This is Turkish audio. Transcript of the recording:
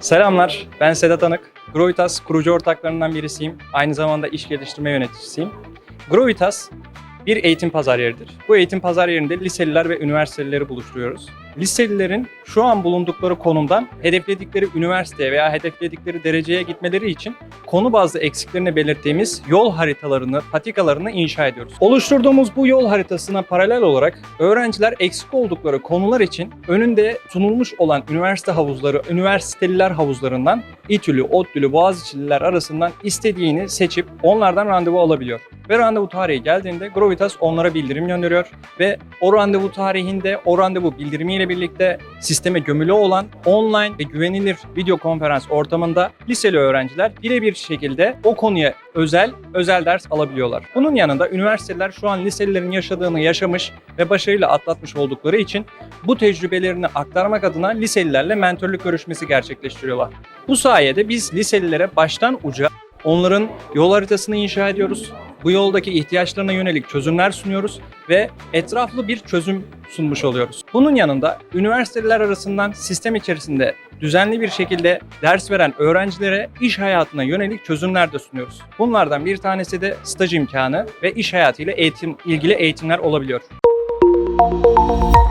Selamlar, ben Sedat Anık. Grovitas kurucu ortaklarından birisiyim. Aynı zamanda iş geliştirme yöneticisiyim. Grovitas bir eğitim pazar yeridir. Bu eğitim pazar yerinde liseliler ve üniversitelileri buluşturuyoruz. Liselilerin şu an bulundukları konumdan hedefledikleri üniversiteye veya hedefledikleri dereceye gitmeleri için konu bazlı eksiklerini belirttiğimiz yol haritalarını, patikalarını inşa ediyoruz. Oluşturduğumuz bu yol haritasına paralel olarak öğrenciler eksik oldukları konular için önünde sunulmuş olan üniversite havuzları, üniversiteliler havuzlarından İTÜ'lü, ODTÜ'lü, Boğaziçi'liler arasından istediğini seçip onlardan randevu alabiliyor. Ve randevu tarihi geldiğinde Grovitas onlara bildirim gönderiyor ve o randevu tarihinde o randevu bildirimiyle birlikte sisteme gömülü olan online ve güvenilir video konferans ortamında liseli öğrenciler birebir şekilde o konuya özel özel ders alabiliyorlar. Bunun yanında üniversiteler şu an liselilerin yaşadığını yaşamış ve başarıyla atlatmış oldukları için bu tecrübelerini aktarmak adına liselilerle mentorluk görüşmesi gerçekleştiriyorlar. Bu sayede biz liselilere baştan uca onların yol haritasını inşa ediyoruz. Bu yoldaki ihtiyaçlarına yönelik çözümler sunuyoruz ve etraflı bir çözüm sunmuş oluyoruz. Bunun yanında üniversiteler arasından sistem içerisinde düzenli bir şekilde ders veren öğrencilere iş hayatına yönelik çözümler de sunuyoruz. Bunlardan bir tanesi de staj imkanı ve iş hayatıyla eğitim ilgili eğitimler olabiliyor. Música